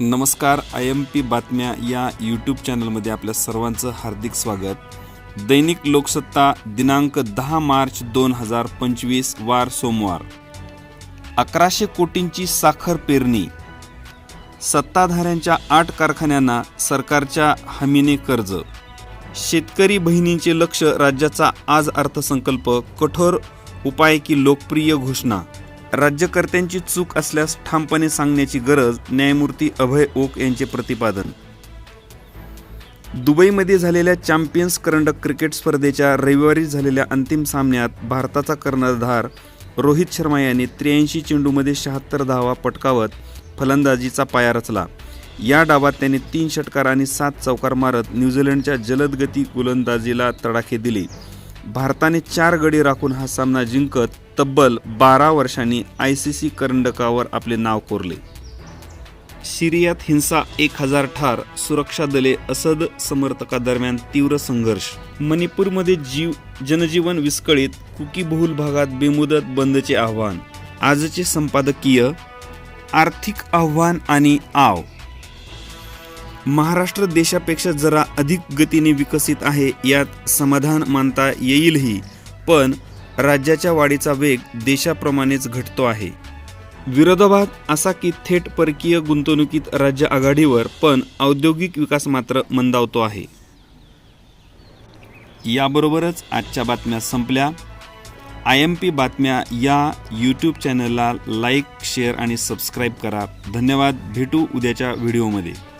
नमस्कार I am P बातम्या या यूट्यूब चॅनलमध्ये आपल्या सर्वांचं हार्दिक स्वागत. दैनिक लोकसत्ता दिनांक दहा मार्च दोन हजार पंचवीस वार सोमवार. अकराशे कोटींची साखर पेरणी. सत्ताधाऱ्यांच्या आठ कारखान्यांना सरकारच्या हमीने कर्ज. शेतकरी बहिणींचे लक्ष राज्याचा आज अर्थसंकल्प कठोर उपाय की लोकप्रिय घोषणा. राज्यकर्त्यांची चूक असल्यास ठामपणे सांगण्याची गरज न्यायमूर्ती अभय ओक यांचे प्रतिपादन. दुबईमध्ये झालेल्या चॅम्पियन्स करंडक क्रिकेट स्पर्धेच्या रविवारी झालेल्या अंतिम सामन्यात भारताचा कर्णधार रोहित शर्मा यांनी त्र्याऐंशी चेंडूमध्ये शहात्तर धावा पटकावत फलंदाजीचा पाया रचला. या डावात त्याने तीन षटकार आणि सात चौकार मारत न्यूझीलंडच्या जलदगती गोलंदाजीला तडाखे दिले. भारताने चार गडी राखून हा सामना जिंकत तब्बल बारा वर्षांनी आय सी सी करंडकावर आपले नाव कोरले. सिरियात हिंसा एक हजार ठार सुरक्षा दले असद समर्थकादरम्यान तीव्र संघर्ष. मणिपूरमध्ये जीव जनजीवन विस्कळीत कुकीबहुल भागात बेमुदत बंदचे आव्हान. आजचे संपादकीय आर्थिक आव्हान आणि आव. महाराष्ट्र देशापेक्षा जरा अधिक गतीने विकसित आहे यात समाधान मानता येईलही. पण राज्याच्या वाढीचा वेग देशाप्रमाणेच घटतो आहे. विरोधाभास असा की थेट परकीय गुंतवणुकीत राज्य आघाडीवर पण औद्योगिक विकास मात्र मंदावतो आहे. याबरोबरच आजच्या बातम्या संपल्या. आय एम पी बातम्या या यूट्यूब चॅनलला लाईक शेअर आणि सबस्क्राईब करा. धन्यवाद. भेटू उद्याच्या व्हिडिओमध्ये.